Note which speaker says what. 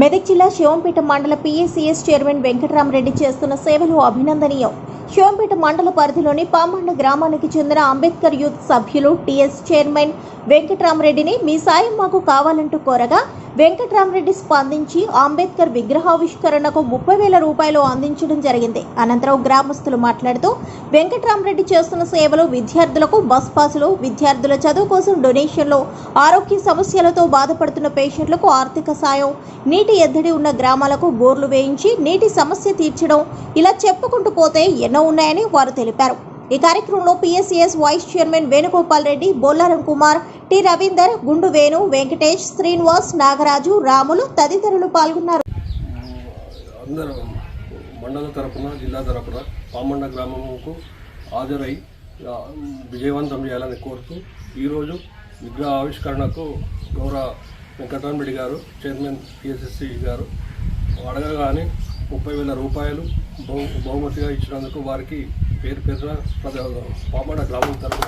Speaker 1: మెదక్ జిల్లా శివంపేట మండల PSCS chairman Venkatarama Reddy చేస్తున్న సేవలు అభినందనీయం. శివంపేట మండల పరిధిలోని పామండ గ్రామానికి చెందిన అంబేద్కర్ యూత్ సభ్యులు టిఎస్ చైర్మన్ వెంకటరామరెడ్డిని మీ సాయం మాకు కావాలంటూ కోరగా వెంకటరామరెడ్డి స్పందించి అంబేద్కర్ విగ్రహావిష్కరణకు ముప్పై వేల రూపాయలు అందించడం జరిగింది. అనంతరం గ్రామస్తులు మాట్లాడుతూ వెంకటరామరెడ్డి చేస్తున్న సేవలు విద్యార్థులకు బస్ పాసులు విద్యార్థుల చదువు కోసం డొనేషన్లు ఆరోగ్య సమస్యలతో బాధపడుతున్న పేషెంట్లకు ఆర్థిక సాయం నీటి ఎద్దడి ఉన్న గ్రామాలకు బోర్లు వేయించి నీటి సమస్య తీర్చడం ఇలా చెప్పుకుంటూ పోతే ఎన్నో ఉన్నాయని వారు తెలిపారు. ఈ కార్యక్రమంలో PSCS vice chairman Venugopal Reddy Bollaram Kumar T Ravinder Gundu Venu Venkatesh Srinivas Nagaraju Ramulu తదితరులు పాల్గొన్నారు.
Speaker 2: అందరూ మండల తరపున జిల్లా తరపున పామండ గ్రామంకు హాజరై విజయవంతం చేయాలని కోరుతూ ఈరోజు విగ్రహ ఆవిష్కరణకు గౌరవ వెంకటరామరెడ్డి గారు చైర్మన్ పిఎస్ఎస్సి గారు అడగగానే ముప్పై వేల రూపాయలు బహు బహుమతిగా ఇచ్చినందుకు వారికి పేరు పేరున ప్రజ- పామండ గ్రామం తరపున